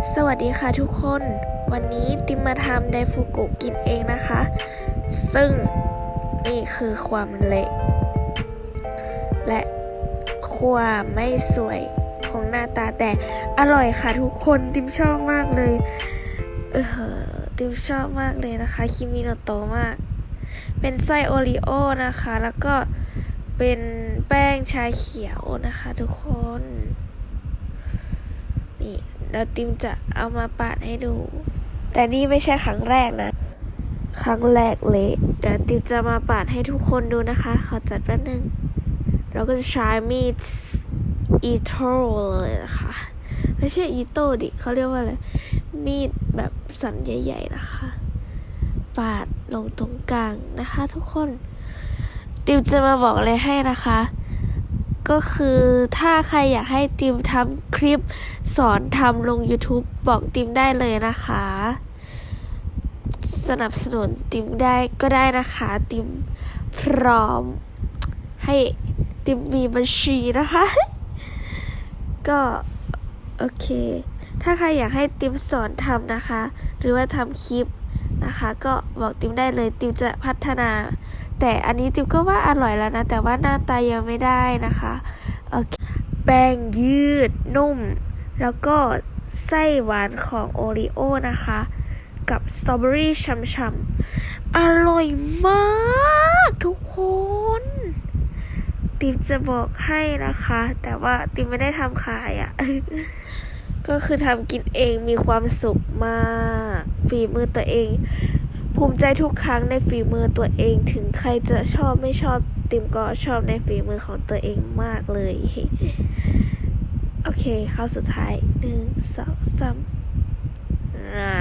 สวัสดีค่ะทุกคน วันนี้ติมมาทำไดฟูกุกินเองนะคะ ซึ่งนี่คือความเละและความไม่สวยของหน้าตาแต่อร่อยค่ะทุกคนติมชอบมากเลย เออติมชอบมากเลยนะคะคิมิโนโตะมาก เป็นไส้โอรีโอนะคะ แล้วก็เป็นแป้งชาเขียวนะคะทุกคน นี่เราติมจะเอามาปาดให้ดู แต่นี่ไม่ใช่ครั้งแรกนะ ครั้งแรกเลยเดี๋ยวติมจะมาปาดให้ทุกคนดูนะคะ ขอจัดแป๊บนึงเราก็จะใช้มีดอีโต้เลยนะคะไม่ใช่อีโต้ดิเขาเรียกว่าอะไรมีดแบบสันใหญ่ ๆนะคะ ปาดลงตรงกลางนะคะ ทุกคน ติมจะมาบอกเลยให้นะคะ ก็คือถ้าใครอยากให้ติมทำคลิปสอนทำลง YouTube บอกติมได้เลยนะคะ สนับสนุนติมได้ก็ได้นะคะ ติมพร้อม ให้ติมมีบัญชีนะคะ ก็ โอเค ถ้าใครอยากให้ติมสอนทำนะคะ หรือว่าทำคลิปนะคะ ก็บอกติมได้เลยติมจะพัฒนา แต่อันนี้ติมก็ว่าอร่อยแล้วนะ แต่ว่าหน้าตายังไม่ได้นะคะโอเคแป้งยืดนุ่ม แล้วก็ไส้หวานของโอรีโอนะคะ กับสตรอเบอรี่ช่ำๆ อร่อยมากทุกคน ติมจะบอกให้นะคะ แต่ว่าติมไม่ได้ทำขายอะ่ะ ก็คือทำกินเองมีความสุขมาก ฝีมือตัวเอง ภูมิใจทุกครั้งในฝีมือตัวเองถึงใครจะชอบไม่ชอบติมก็ชอบในฝีมือของตัวเองมากเลย โอเคเข้าสุดท้ายหนึ่งสองสามอ่า